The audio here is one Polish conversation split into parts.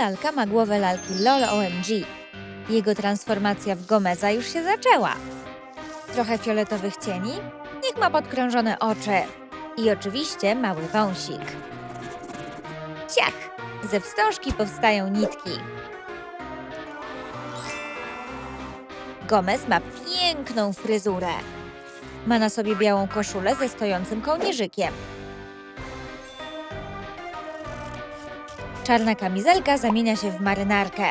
lalka ma głowę lalki LOL OMG. Jego transformacja w Gomeza już się zaczęła. Trochę fioletowych cieni? Niech ma podkrążone oczy. I oczywiście mały wąsik. Ciach! Ze wstążki powstają nitki. Gomez ma piękną fryzurę. Ma na sobie białą koszulę ze stojącym kołnierzykiem. Czarna kamizelka zamienia się w marynarkę.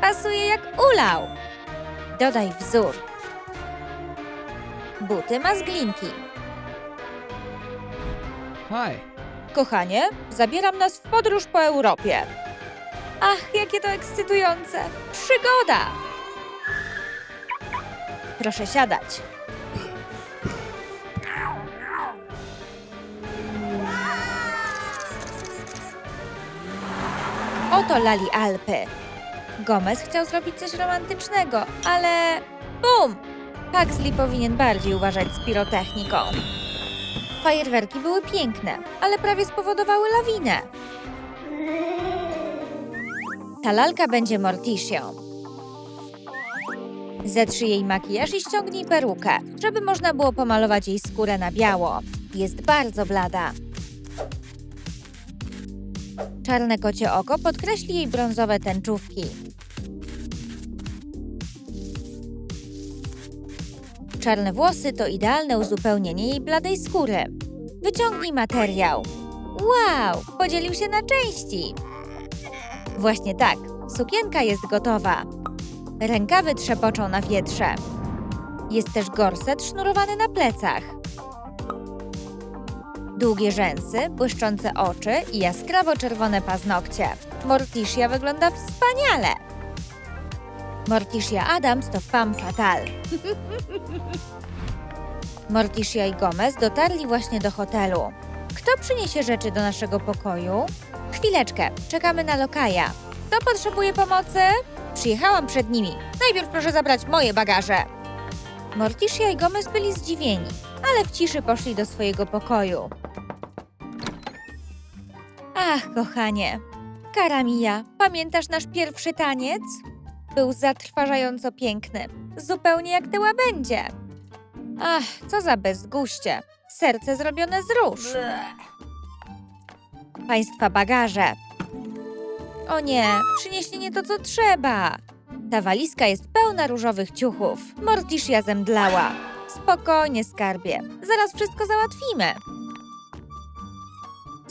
Pasuje jak ulał. Dodaj wzór. Buty ma z glinki. Hi. Kochanie, zabieram nas w podróż po Europie. Ach, jakie to ekscytujące! Przygoda! Proszę siadać. Oto lali Alpy. Gomez chciał zrobić coś romantycznego, ale bum! Pugsley powinien bardziej uważać z pirotechniką. Fajerwerki były piękne, ale prawie spowodowały lawinę. Ta lalka będzie Morticią. Zetrzyj jej makijaż i ściągnij perukę, żeby można było pomalować jej skórę na biało. Jest bardzo blada. Czarne kocie oko podkreśli jej brązowe tęczówki. Czarne włosy to idealne uzupełnienie jej bladej skóry. Wyciągnij materiał. Wow, podzielił się na części. Właśnie tak, sukienka jest gotowa. Rękawy trzepoczą na wietrze. Jest też gorset sznurowany na plecach. Długie rzęsy, błyszczące oczy i jaskrawo czerwone paznokcie. Morticia wygląda wspaniale. Morticia Adams to femme fatale. Morticia i Gomez dotarli właśnie do hotelu. Kto przyniesie rzeczy do naszego pokoju? Chwileczkę, czekamy na lokaja. Kto potrzebuje pomocy? Przyjechałam przed nimi. Najpierw proszę zabrać moje bagaże. Morticia i Gomez byli zdziwieni, ale w ciszy poszli do swojego pokoju. Ach, kochanie. Karamija, pamiętasz nasz pierwszy taniec? Był zatrważająco piękny, zupełnie jak te łabędzie. Ach, co za bezguście. Serce zrobione z róż. Państwa bagaże. O nie, przynieśli nie to, co trzeba. Ta walizka jest pełna różowych ciuchów. Morticia zemdlała. Spokojnie, skarbie. Zaraz wszystko załatwimy.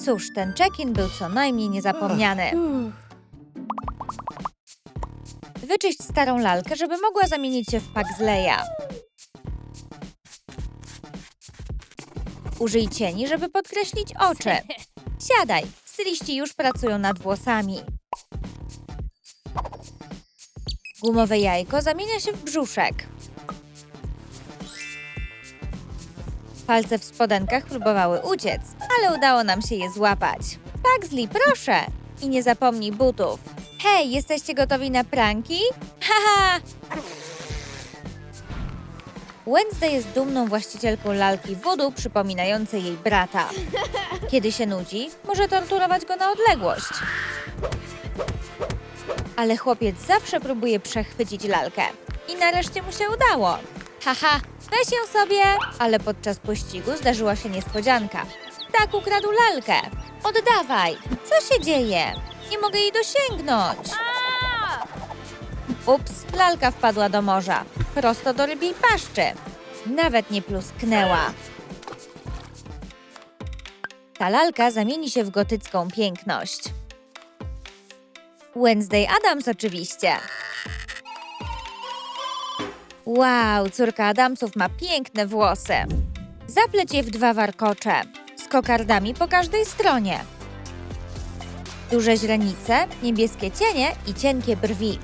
Cóż, ten check-in był co najmniej niezapomniany. Wyczyść starą lalkę, żeby mogła zamienić się w Pugsley'a. Użyj cieni, żeby podkreślić oczy. Siadaj, styliści już pracują nad włosami. Gumowe jajko zamienia się w brzuszek. Palce w spodenkach próbowały uciec, ale udało nam się je złapać. Pugsley, proszę! I nie zapomnij butów. Hej, jesteście gotowi na pranki? Haha! Wednesday jest dumną właścicielką lalki voodoo przypominającej jej brata. Kiedy się nudzi, może torturować go na odległość. Ale chłopiec zawsze próbuje przechwycić lalkę. I nareszcie mu się udało. Haha, weź ją sobie! Ale podczas pościgu zdarzyła się niespodzianka. Tak ukradł lalkę. Oddawaj! Co się dzieje? Nie mogę jej dosięgnąć. Ups, lalka wpadła do morza. Prosto do rybiej paszczy. Nawet nie plusknęła. Ta lalka zamieni się w gotycką piękność. Wednesday Adams oczywiście. Wow, córka Adamsów ma piękne włosy. Zapleć je w dwa warkocze, z kokardami po każdej stronie. Duże źrenice, niebieskie cienie i cienkie brwi.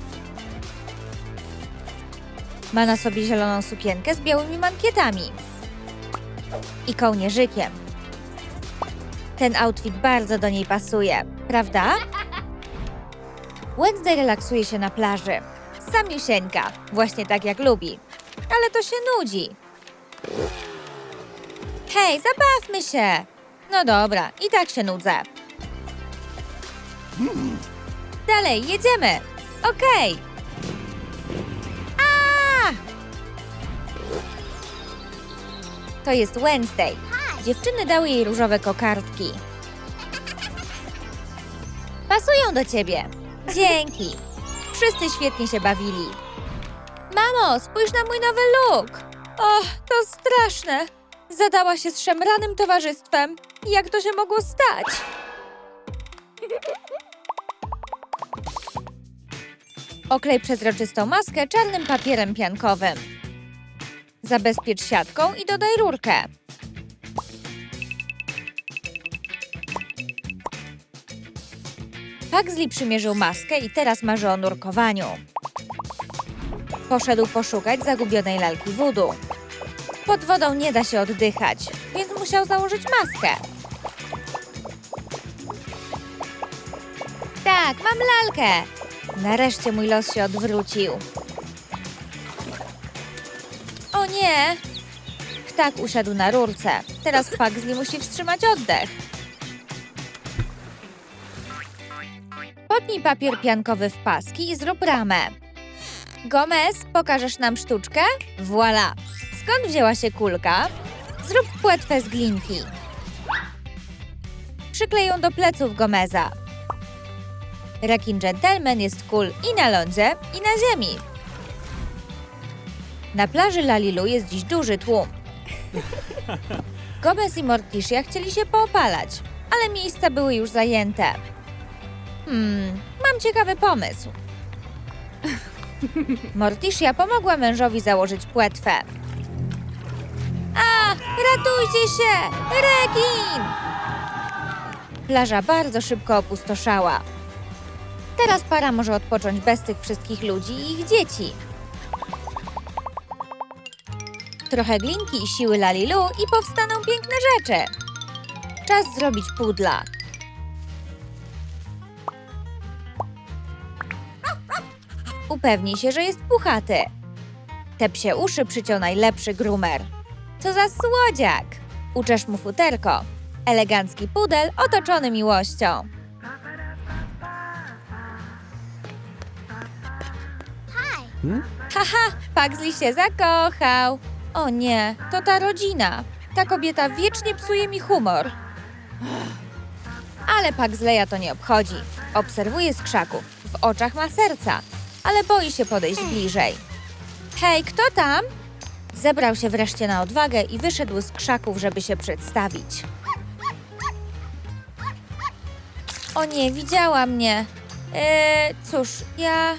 Ma na sobie zieloną sukienkę z białymi mankietami i kołnierzykiem. Ten outfit bardzo do niej pasuje, prawda? Wednesday relaksuje się na plaży. Samiusieńka, właśnie tak jak lubi. Ale to się nudzi. Hej, zabawmy się! No dobra, i tak się nudzę. Dalej, jedziemy! Okej! A! To jest Wednesday. Dziewczyny dały jej różowe kokardki. Pasują do ciebie. Dzięki. Wszyscy świetnie się bawili. Mamo, spójrz na mój nowy look. Och, to straszne. Zadała się z szemranym towarzystwem. Jak to się mogło stać? Oklej przezroczystą maskę czarnym papierem piankowym. Zabezpiecz siatką i dodaj rurkę. Pugsley przymierzył maskę i teraz marzy o nurkowaniu. Poszedł poszukać zagubionej lalki wudu. Pod wodą nie da się oddychać, więc musiał założyć maskę. Tak, mam lalkę. Nareszcie mój los się odwrócił. O nie! Ptak usiadł na rurce. Teraz Pugsley musi wstrzymać oddech. Potnij papier piankowy w paski i zrób ramę. Gomez, pokażesz nam sztuczkę? Voila! Skąd wzięła się kulka? Zrób płetwę z glinki. Przyklej ją do pleców Gomeza. Rekin Gentleman jest cool i na lądzie, i na ziemi. Na plaży Lalilu jest dziś duży tłum. Gomez i Morticia chcieli się poopalać, ale miejsca były już zajęte. Hmm, mam ciekawy pomysł. Morticia pomogła mężowi założyć płetwę. A, ratujcie się! Rekin! Plaża bardzo szybko opustoszała. Teraz para może odpocząć bez tych wszystkich ludzi i ich dzieci. Trochę glinki i siły Lalilu i powstaną piękne rzeczy. Czas zrobić pudla. Upewnij się, że jest puchaty. Te psie uszy przyciął najlepszy grumer. Co za słodziak! Uczesz mu futerko. Elegancki pudel otoczony miłością. Haha, Pugsley się zakochał. O nie, to ta rodzina. Ta kobieta wiecznie psuje mi humor. Ale Pugsleya to nie obchodzi. Obserwuje z krzaków. W oczach ma serca, ale boi się podejść bliżej. Hej, kto tam? Zebrał się wreszcie na odwagę i wyszedł z krzaków, żeby się przedstawić. O nie, widziała mnie. Eee, cóż, ja...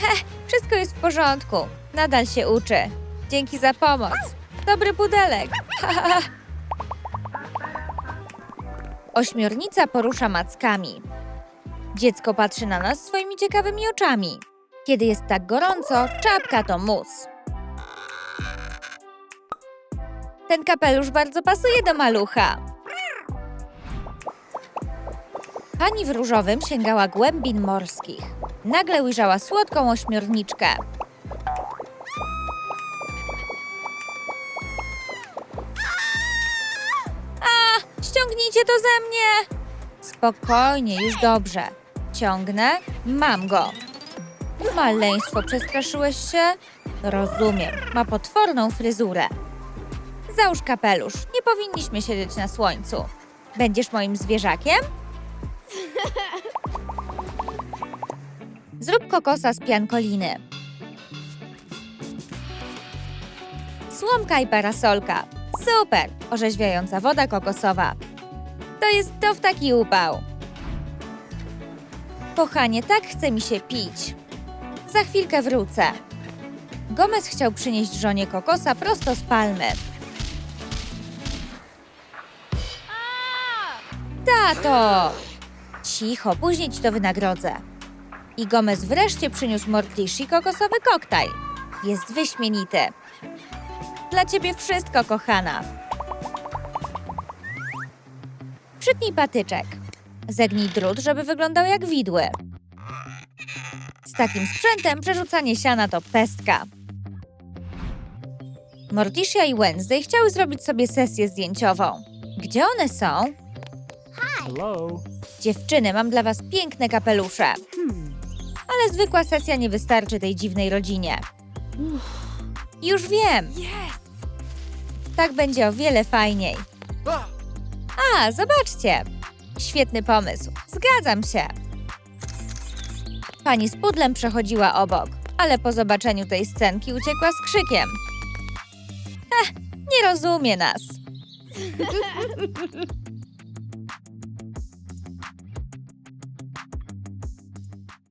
Heh, wszystko jest w porządku. Nadal się uczy. Dzięki za pomoc. Dobry pudelek. Ośmiornica porusza mackami. Dziecko patrzy na nas swoimi ciekawymi oczami. Kiedy jest tak gorąco, czapka to mus. Ten kapelusz bardzo pasuje do malucha. Pani w różowym sięgała głębin morskich. Nagle ujrzała słodką ośmiorniczkę. A, ściągnijcie to ze mnie! Spokojnie, już dobrze. Ciągnę, mam go. Maleństwo, przestraszyłeś się? Rozumiem, ma potworną fryzurę. Załóż kapelusz, nie powinniśmy siedzieć na słońcu. Będziesz moim zwierzakiem? Zrób kokosa z piankoliny. Słomka i parasolka. Super! Orzeźwiająca woda kokosowa. To jest to w taki upał. Kochanie, tak chce mi się pić. Za chwilkę wrócę. Gomez chciał przynieść żonie kokosa prosto z palmy. Tato! Cicho, później ci to wynagrodzę. I Gomez wreszcie przyniósł Mortici kokosowy koktajl. Jest wyśmienity. Dla ciebie wszystko, kochana. Przytnij patyczek. Zegnij drut, żeby wyglądał jak widły. Z takim sprzętem przerzucanie siana to pestka. Morticia i Wednesday chciały zrobić sobie sesję zdjęciową. Gdzie one są? Hello. Dziewczyny, mam dla was piękne kapelusze. Ale zwykła sesja nie wystarczy tej dziwnej rodzinie. Już wiem. Tak będzie o wiele fajniej. A, zobaczcie. Świetny pomysł. Zgadzam się. Pani z pudlem przechodziła obok, ale po zobaczeniu tej scenki uciekła z krzykiem. Ech, nie rozumie nas.